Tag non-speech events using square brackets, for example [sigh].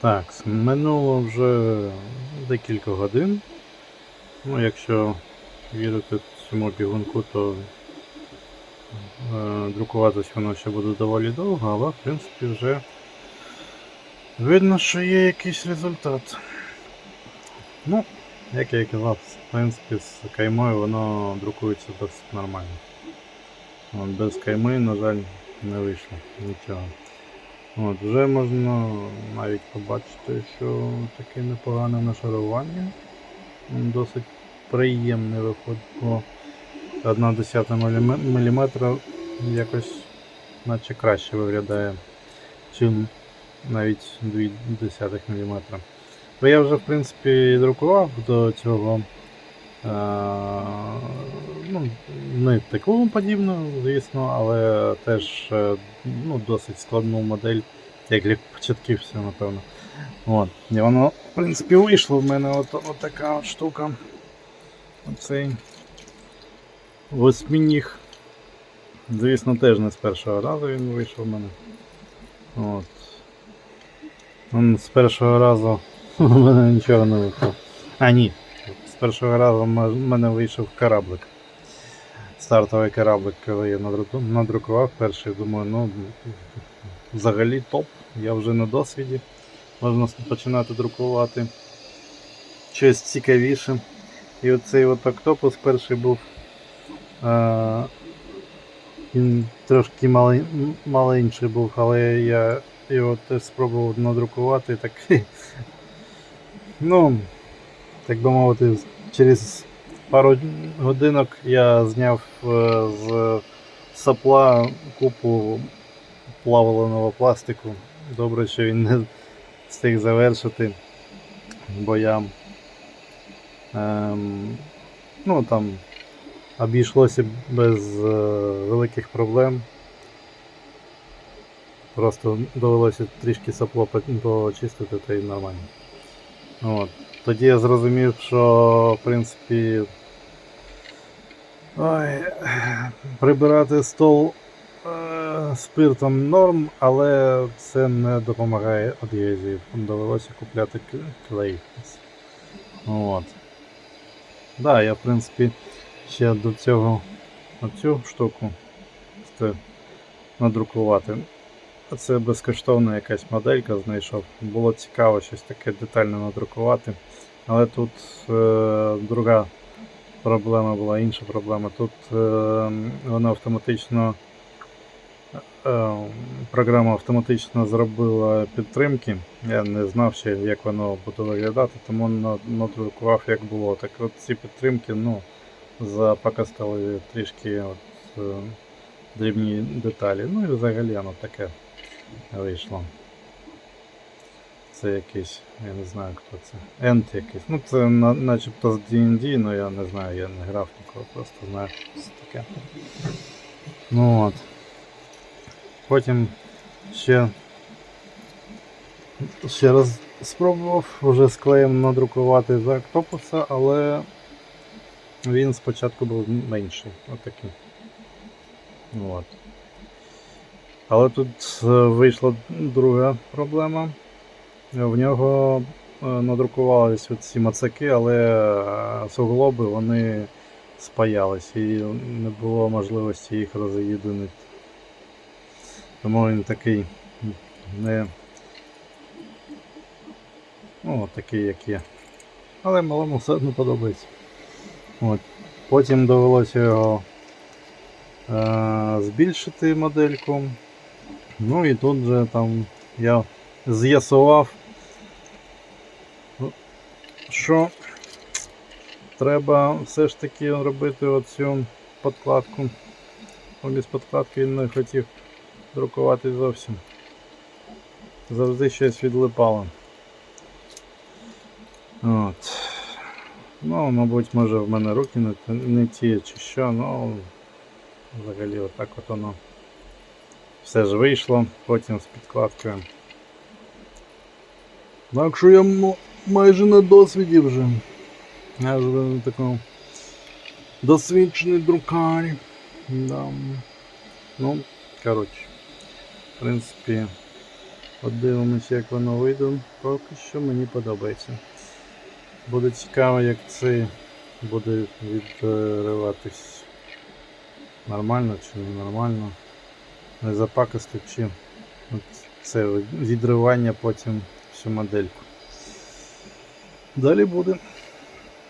Так, минуло вже декілька годин. Ну, якщо вірити цьому бігунку, то е, друкуватись воно ще буде доволі довго, але в принципі вже видно, що є якийсь результат. Ну, як я і казав, в принципі, з каймою воно друкується досить нормально. Без кайми, на жаль, не вийшло нічого. От, вже можна навіть побачити, що таке непогане нашарування. Досить приємне виходить, бо 1 десята мм якось наче краще виглядає, чим навіть 2 мм. Бо я вже в принципі друкував до цього. Ну, не таку подібну, звісно, але теж е, ну, досить складну модель, як для початківців, напевно. От. І воно, в принципі, вийшло в мене от, от така от штука. Оцей восьмініг. Звісно, теж не з першого разу він вийшов в мене. От. Он з першого разу [laughs] в мене нічого не вийшло. А, ні. З першого разу в мене вийшов кораблик. Стартовий кораблик, коли я надрукував перший, думаю, ну взагалі топ, я вже на досвіді. Можна починати друкувати щось цікавіше. І оцей от октопус перший був. А, він трошки малий, маленький був, але я його теж спробував надрукувати. Так, [laughs] ну, так би мовити, через пару годинок я зняв е, з сапла купу плавленого пластику. Добре, що він не встиг завершити, бо я ем, ну, там, обійшлося без е, великих проблем. Просто довелося трішки сапло почистити та й нормально. От. Тоді я зрозумів, що в принципі ой, прибирати стол е, спиртом норм, але це не допомагає адгезії. Довелося купляти клей. От. Да, я в принципі ще до цього оцю штуку хотів Це безкоштовна якась моделька знайшов. Було цікаво щось таке детально надрукувати. Але тут е, друга проблема була, інша проблема. Тут е, воно автоматично. Е, програма автоматично зробила підтримки. Я не знав ще, як воно буде виглядати, тому надрукував як було. Так от ці підтримки ну, запакастали трішки от, е, дрібні деталі. Ну і взагалі воно таке вийшло. Це якийсь, я не знаю хто це. Ент якийсь. Ну це на, начебто з D&D, але я не знаю, я не грав ніколи, просто знаю, що це таке. Ну от. Потім ще, ще раз спробував вже з клеєм надрукувати за октопуса, але він спочатку був менший. Отакий. От. Але тут е, вийшла друга проблема. В нього е, надрукувалися ці мацаки, але е, суглоби вони спаялись і не було можливості їх роз'єднати. Тому він такий не. Ну, такий, як є. Але малому все одно подобається. От. Потім довелося його е, збільшити модельку. Ну і тут же там я з'ясував, що треба все ж таки робити оцю подкладку. Без подкладки він не хотів друкувати зовсім. Завжди щось відлипало. От. Ну, мабуть, може в мене руки не ті чи що, ну взагалі отак от воно все ж вийшло, потім з підкладкою. Так що я майже на досвіді вже. Я вже в такому досвідчений друкар. Да. Ну, коротше, в принципі, Подивимось, як воно вийде. Поки що мені подобається. Буде цікаво, як це буде відриватись. Нормально чи не нормально. Не запакости чи це відривання потім всю модельку. Далі буде.